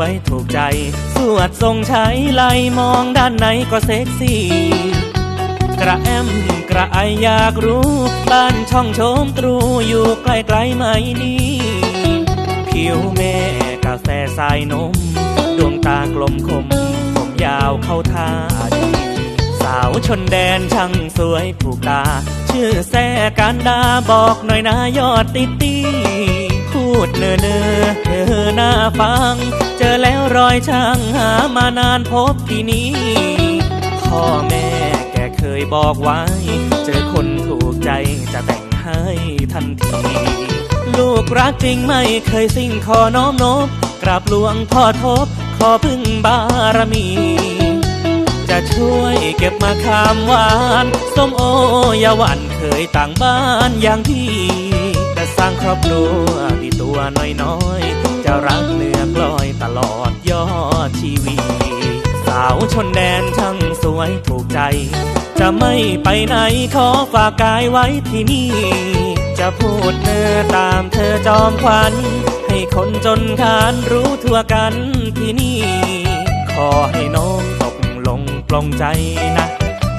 วดทรงใช้ไลมองด้านในก็เซ็กซี่ กระแอมกระไออยากรู้ บ้านช่องโชมตรูอยู่ใกล้ๆไหมนี่ ผิวแม่กาแฟสายนม ดวงตากลมคม ผมยาวเข้าท่าดีสาวชนแดนช่างสวยผูกตา ชื่อแซ่การดาบอกหน่อยนะยอดติตีพูดเนอเนอ น้าฟัง เจอแล้วรอยช่างหามานานพบที่นี้พ่อแม่แกเคยบอกไว้ เจอคนถูกใจจะแต่งให้ทันที ลูกรักจริงไม่เคยสิ่งขอน้อมนบกราบหลวงพ่อทบขอพึ่งบารมี จะช่วยเก็บมาคามหวานส้มโอยาวานเคยต่างบ้านอย่างพี่จะสร้างครอบครัวที่ตัวน้อยๆ จะรักเหนือกลอยตลอดยอดชีวีสาวชนแดนช่างสวยถูกใจ จะไม่ไปไหนขอฝากกายไว้ที่นี่ จะพูดเนื้อตามเธอจอมขวัญ ให้คนจนคานรู้ทั่วกันที่นี่ ขอให้น้องตกลงปลงใจนะ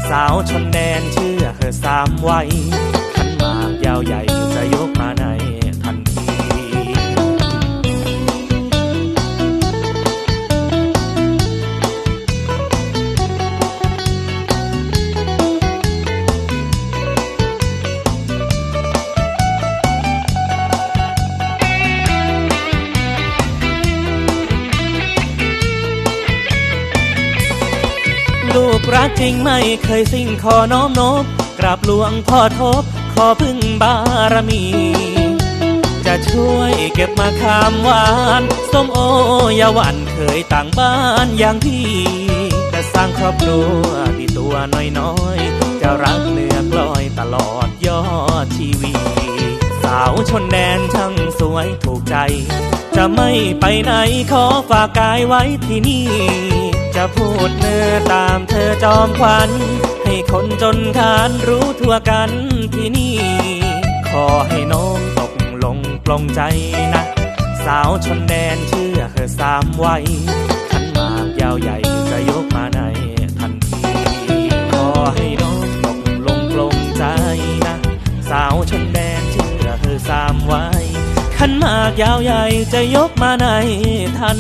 สาวชนแดนเชื่อเธอสามไว้ขันหมากยาวใหญ่ รักจริงไม่เคยสิ่งขอน้อมนบกราบหลวงพ่อทบขอพึ่งบารมี จะช่วยเก็บมาคามหวานส้มโอยาวานเคยต่างบ้านอย่างพี่จะสร้างครอบครัวที่ตัวน้อยๆ จะรักเหลือกลอยตลอดยอดชีวีสาวชนแดนช่างสวยถูกใจ จะไม่ไปไหนขอฝากกายไว้ที่นี่ จะพูดเนื้อตามเธอจอมขวัญ ให้คนจนคานรู้ทั่วกันที่นี่ ขอให้น้องตกลงปลงใจนะ สาวชนแดนเชื่อเธอสามไว้ขันหมากยาวใหญ่จะยกมาในทันที ขอให้น้องตกลงปลงใจนะ สาวชนแดนเชื่อเธอสามไว้ขันหมากยาวใหญ่จะยกมาในทัน